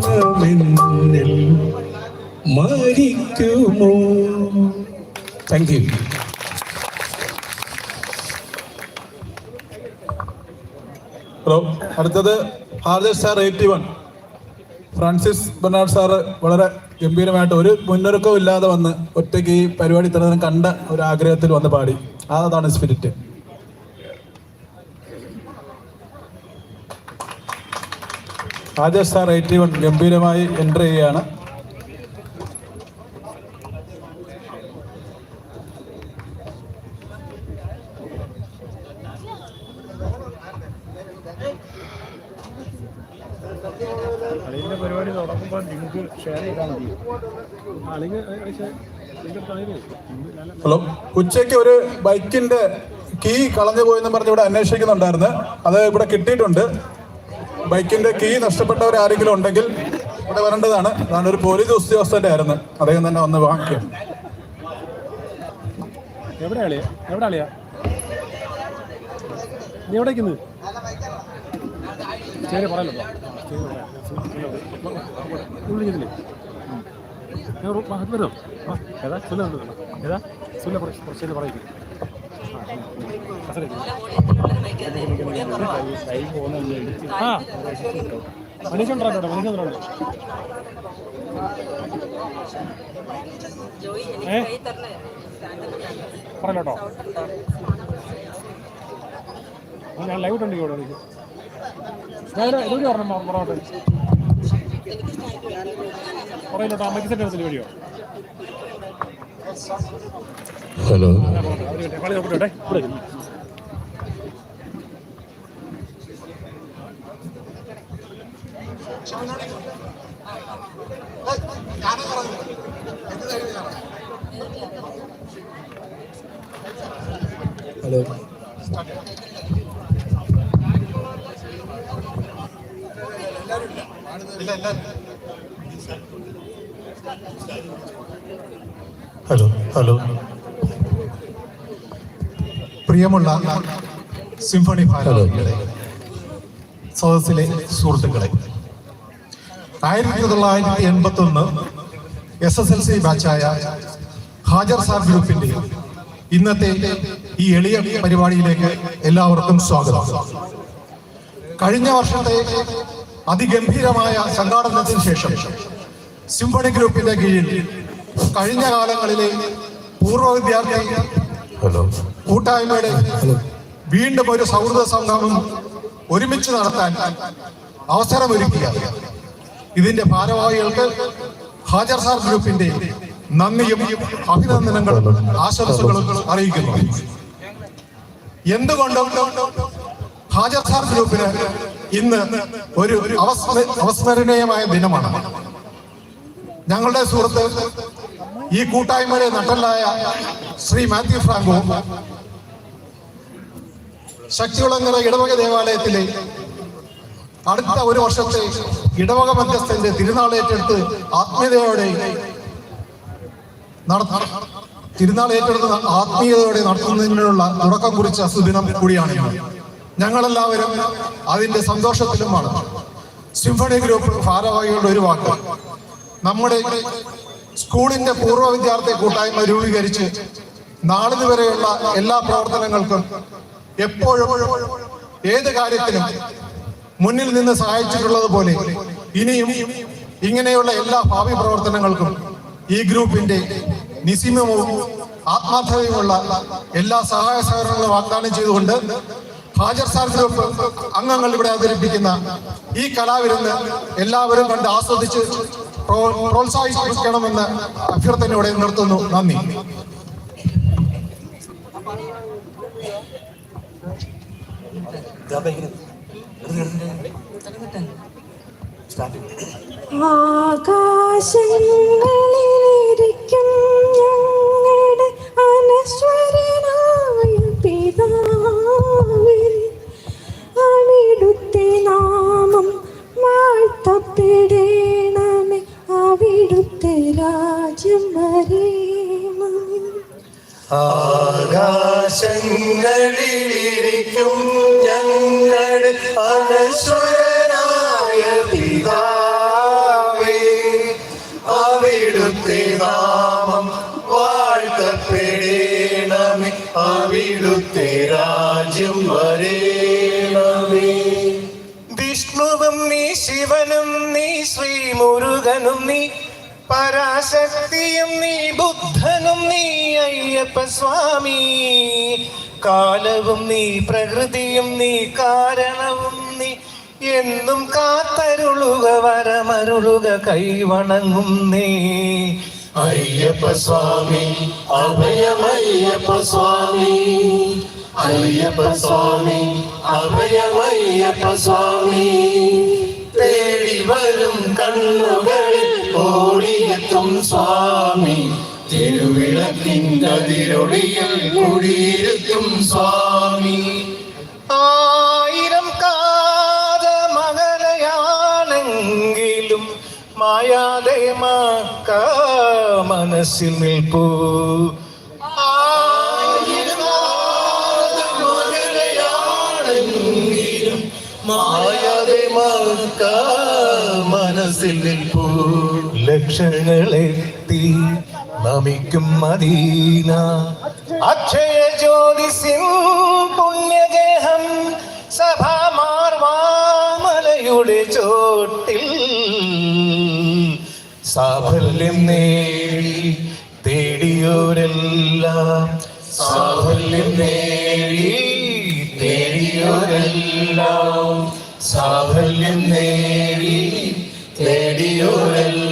ഗാനമെന്നിൽ മരിക്കുമോ thank you hello അടുത്തത് ഹാർദർ sir eighty one Francis Bernard sir വളരെ ഗംഭീരമായിട്ട് ഒരു മുന്നൊരുക്കവും ഇല്ലാതെ വന്ന് ഒറ്റയ്ക്ക് ഈ പരിപാടി തന്നെ കണ്ട ഒരു ആഗ്രഹത്തിൽ വന്ന് പാടി. അതാണ് സ്പിരിറ്റ് സാർ എയ്റ്റി വൺ ഗംഭീരമായി എന്റർ ചെയ്യുകയാണ്. പരിപാടി തുടങ്ങുമ്പോൾ ലിങ്ക് ഷെയർ ചെയ്താൽ മതി. ഹലോ ഉച്ചയ്ക്ക് ഒരു ബൈക്കിന്റെ കീ കളഞ്ഞു പോയെന്ന് പറഞ്ഞ് ഇവിടെ അന്വേഷിക്കുന്നുണ്ടായിരുന്നു. അത് ഇവിടെ കിട്ടിയിട്ടുണ്ട്. ബൈക്കിന്റെ കീ നഷ്ടപ്പെട്ടവർ ആരെങ്കിലും ഉണ്ടെങ്കിൽ ഇവിടെ വരേണ്ടതാണ്. അതാണ് ഒരു പോലീസ് ഉദ്യോഗസ്ഥന്റെ ആയിരുന്നു അദ്ദേഹം തന്നെ വന്ന് വാങ്ങിക്കും. ഏതാ? സുല്ല ഉണ്ട്. ഏതാ? സുല്ല കുറച്ച് പറയില്ലേ ആ. മനുഷ്യണ്ടോ മനുഷ്യണ്ടോ ഏ? പറഞ്ഞോട്ടോ. ഞാൻ ലൈവ് ഉണ്ട് ഇവിടെ എനിക്ക്. ഇതൊക്കെ പറഞ്ഞു പറഞ്ഞോട്ടെ. പറയില്ലോട്ടോ അമ്മയ്ക്ക് സെറ്റ് എടുത്തില്ല video hello. Hello. Hello. Hello. പ്രിയമുള്ള സിംഫണി ഭാരതിയുടെ സദസ്സിലെ സുഹൃത്തുക്കളെ ആയിരത്തി തൊള്ളായിരത്തി എൺപത്തി ഒന്ന് എസ് എസ് എൽ സി ബാച്ചായ ഹാജർ സാർ ഗ്രൂപ്പിന്റെ ഇന്നത്തെ ഈ എളിയ പരിപാടിയിലേക്ക് എല്ലാവർക്കും സ്വാഗതം. കഴിഞ്ഞ വർഷത്തെ അതിഗംഭീരമായ സംഘാടനത്തിന് ശേഷം സിംഫണി ഗ്രൂപ്പിന്റെ കീഴിൽ കഴിഞ്ഞ കാലങ്ങളിലെ പൂർവ വിദ്യാർത്ഥി ഹലോ കൂട്ടായ്മയുടെ വീണ്ടും ഒരു സൗഹൃദ സംഗമം ഒരുമിച്ച് നടത്താൻ അവസരമൊരുക്കുക ഇതിന്റെ ഭാരവാഹികൾക്ക് ഹാജർ സാർ ഗ്രൂപ്പിന്റെ നന്ദിയും അഭിനന്ദനങ്ങളും ആശംസകളും അറിയിക്കുന്നു. എന്തുകൊണ്ടും ഹാജർ സാർ ഗ്രൂപ്പിന് ഇന്ന് ഒരു അവസ്മ- അവസ്മരണീയമായ ദിനമാണ്. ഞങ്ങളുടെ സുഹൃത്ത് ഈ കൂട്ടായ്മയിലെ നട്ടലായ ശ്രീ മാത്യു ഫ്രാങ്കോ ശക്തികുളങ്ങര ഇടവക ദേവാലയത്തിലെ അടുത്ത ഒരു വർഷത്തെ ഇടവക മധ്യസ്ഥന്റെ തിരുനാൾ ഏറ്റെടുത്ത് ആത്മീയതയോടെ തിരുനാൾ ഏറ്റെടുത്ത് ആത്മീയതയോടെ നടത്തുന്നതിനുള്ള തുടക്കം കുറിച്ച സുദിനം കൂടിയാണ്. ഞങ്ങളെല്ലാവരും അതിന്റെ സന്തോഷത്തിലുമാണ് സിംഫണി ഗ്രൂപ്പ് ഭാരവാഹികളുടെ ഒരു വാക്ക് നമ്മുടെ സ്കൂളിന്റെ പൂർവ വിദ്യാർത്ഥി കൂട്ടായ്മ രൂപീകരിച്ച് നാളിത് വരെയുള്ള എല്ലാ പ്രവർത്തനങ്ങൾക്കും എപ്പോഴും ഏത് കാര്യത്തിനും മുന്നിൽ നിന്ന് സഹായിച്ചിട്ടുള്ളത് പോലെ ഇനിയും ഇങ്ങനെയുള്ള എല്ലാ ഭാവി പ്രവർത്തനങ്ങൾക്കും ഈ ഗ്രൂപ്പിന്റെ നിസിമവും ആത്മാർത്ഥതയുമുള്ള എല്ലാ സഹായ സഹകരണങ്ങളും വാഗ്ദാനം ചെയ്തുകൊണ്ട് ഹാജർ സാർ ഗ്രൂപ്പ് അംഗങ്ങൾ ഇവിടെ അവതരിപ്പിക്കുന്ന ഈ കലാവിരുന്ന് എല്ലാവരും കണ്ട് ആസ്വദിച്ച് പ്രോത്സാഹിപ്പിക്കണമെന്ന് അഭ്യർത്ഥനയോടെ നിർത്തുന്നു. നന്ദി. ആകാശങ്ങളിലിരിക്കും ആകാശങ്ങളിലിരിക്കും ഞങ്ങൾ അനശ്വരനായ പിതാവേ. അവിടുത്തെ നാമം വാഴ്ത്തപ്പെടേണമേ. അവിടുത്തെ രാജ്യം വരേണമേ. വിഷ്ണുവും നീ ശിവനും നീ ശ്രീമുരുകനും നീ പരാശക്തിയും നീ ബുദ്ധനും നീ അയ്യപ്പ സ്വാമി. കാലവും നീ പ്രകൃതിയും നീ കാരണവും നീ എന്നും കാത്തരുളുക വരമരുളുക കൈവണങ്ങും നീ. അയ്യപ്പ സ്വാമി അഭയമയ്യപ്പ സ്വാമി. അയ്യപ്പ സ്വാമി അഭയമയ്യപ്പ സ്വാമി. തേടി വരും കണ്ണുകളിൽ ഓടിയെത്തും സ്വാമി. തിരുവിളക്കിന്റതിരൊളിയിൽ കുടിയിരുത്തും സ്വാമി. ആയിരം കാത മകനയാണെങ്കിലും മായാതെ മാക്ക മനസ്സിൽ നിൽപ്പൂ. ആയിരം കാത മകരയാണെങ്കിലും മായാതെ മാക്ക മനസ്സിൽ നിൽപ്പൂ. ലക്ഷങ്ങളെത്തി നമിക്കും മദീന. അക്ഷയ ജ്യോതിസിൻ പുണ്യഗേഹം സഭാമാർവാമലയുടെ ചോട്ടിൽ. സാഫല്യം നേടി തേടിയോരെല്ലാം. സാഫല്യം നേടി തേടിയോരെല്ലാം സാഫല്യം നേടി തേടിയോരെല്ലാം